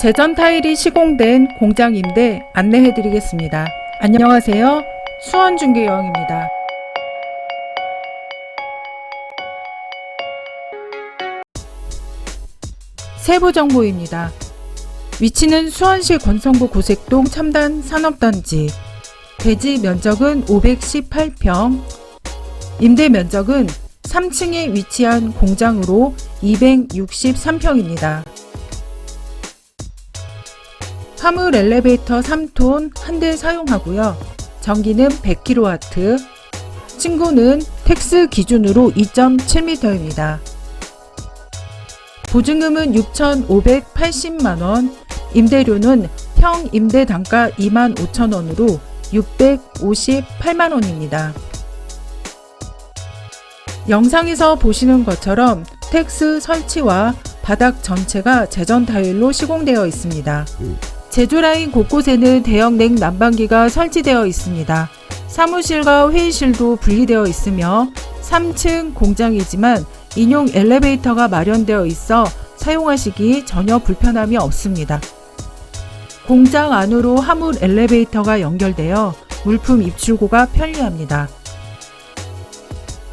제전 타일이 시공된 공장 임대 안내해 드리겠습니다. 안녕하세요. 수원 중개 여왕입니다. 세부 정보입니다. 위치는 수원시 권성구 고색동 첨단 산업단지. 대지 면적은 518평. 임대 면적은 3층에 위치한 공장으로 263평입니다. 화물 엘리베이터 3톤 한 대 사용하고요. 전기는 100kW, 층고는 텍스 기준으로 2.7m입니다. 보증금은 6,580만원, 임대료는 평 임대 단가 25,000원으로 658만원입니다. 영상에서 보시는 것처럼 텍스 설치와 바닥 전체가 제전 타일로 시공되어 있습니다. 제조라인 곳곳에는 대형 냉 난방기가 설치되어 있습니다. 사무실과 회의실도 분리되어 있으며 3층 공장이지만 인용 엘리베이터가 마련되어 있어 사용하시기 전혀 불편함이 없습니다. 공장 안으로 화물 엘리베이터가 연결되어 물품 입출고가 편리합니다.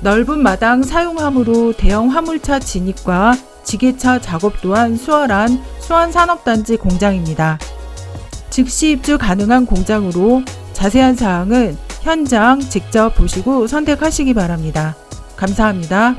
넓은 마당 사용함으로 대형 화물차 진입과 지게차 작업 또한 수월한 수원산업단지 공장입니다. 즉시 입주 가능한 공장으로 자세한 사항은 현장 직접 보시고 선택하시기 바랍니다. 감사합니다.